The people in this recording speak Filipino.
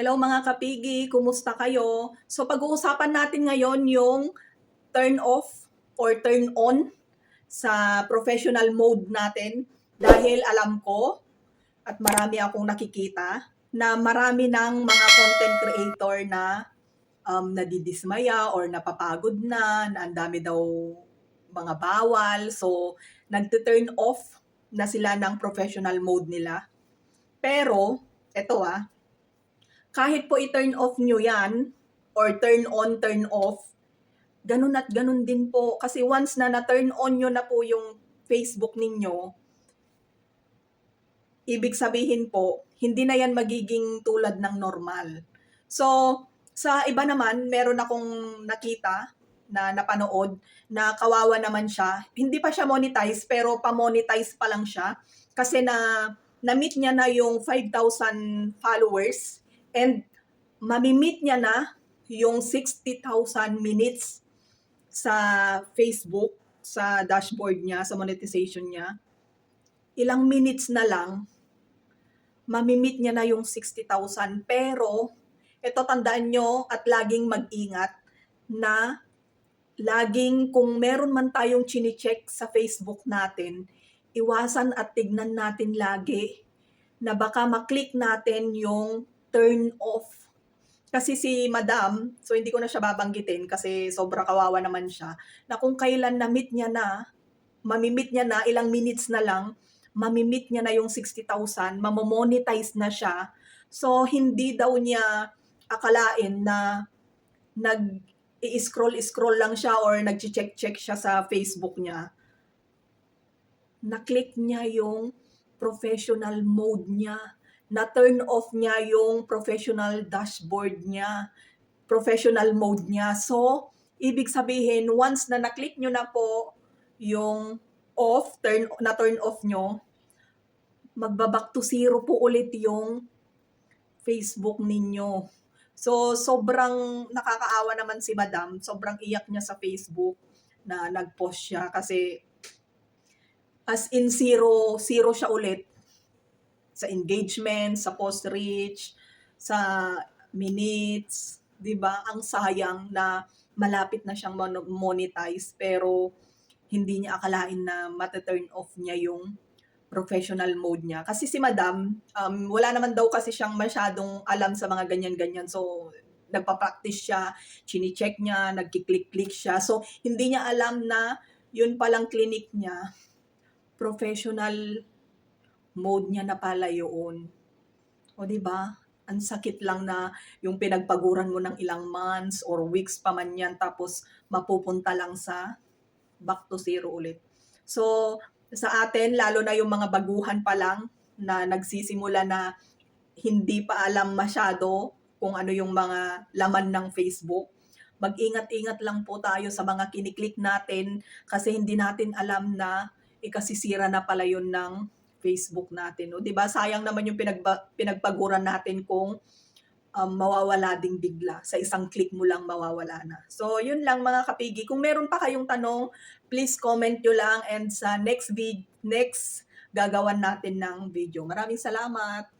Hello mga kapigi, kumusta kayo? So pag-uusapan natin ngayon yung turn off or turn on sa professional mode natin dahil alam ko at marami akong nakikita na marami ng mga content creator na um, nadidismaya or napapagod na, na ang dami daw mga bawal. So, nagte-turn off na sila ng professional mode nila. Pero, eto ah, kahit po i-turn off nyo yan, or turn on, turn off, ganun at ganun din po. Kasi once na na-turn on nyo na po yung Facebook ninyo, ibig sabihin po, hindi na yan magiging tulad ng normal. So, sa iba naman, meron akong nakita na napanood na kawawa naman siya. Hindi pa siya monetize, pero pa-monetize pa lang siya. Kasi na na-meet niya na yung 5,000 followers and mamimit niya na yung 60,000 minutes sa Facebook, sa dashboard niya, sa monetization niya. Ilang minutes na lang, mamimit niya na yung 60,000. Pero, ito tandaan nyo at laging mag-ingat na laging kung meron man tayong chine-check sa Facebook natin, iwasan at tignan natin lagi na baka maklik natin yung turn off. Kasi si madam, so hindi ko na siya babanggitin kasi sobra kawawa naman siya, na kung kailan na-meet niya na, mamimit niya na, ilang minutes na lang, mamimit niya na yung 60,000, mamomonetize na siya. So, hindi daw niya akalain na nag i-scroll-scroll lang siya or nag-check-check siya sa Facebook niya. Na-click niya yung professional mode niya. Na-turn off niya yung professional dashboard niya. Professional mode niya. So, ibig sabihin, once na na-click nyo na po yung off, turn, na-turn off nyo, magbaback to zero po ulit yung Facebook ninyo. So, sobrang nakakaawa naman si Madam. Sobrang iyak niya sa Facebook na nag-post siya kasi as in zero, zero siya ulit sa engagement, sa post reach, sa minutes, 'di ba? Ang sayang na malapit na siyang mon- monetize pero hindi niya akalain na mata-turn off niya yung professional mode niya. Kasi si Madam, um, wala naman daw kasi siyang masyadong alam sa mga ganyan-ganyan. So, nagpa-practice siya, chine-check niya, nagki-click-click siya. So, hindi niya alam na yun palang clinic niya, professional mode niya na pala yun. O, di ba? Ang sakit lang na yung pinagpaguran mo ng ilang months or weeks pa man yan tapos mapupunta lang sa back to zero ulit. So, sa atin, lalo na yung mga baguhan pa lang na nagsisimula na hindi pa alam masyado kung ano yung mga laman ng Facebook. Mag-ingat-ingat lang po tayo sa mga kiniklik natin kasi hindi natin alam na ikasisira na pala yun ng Facebook natin. No? 'Di ba Sayang naman yung pinagba- pinagpaguran natin kung um, mawawala ding bigla. Sa isang click mo lang mawawala na. So, yun lang mga kapigi. Kung meron pa kayong tanong, please comment nyo lang and sa next vid next gagawan natin ng video. Maraming salamat!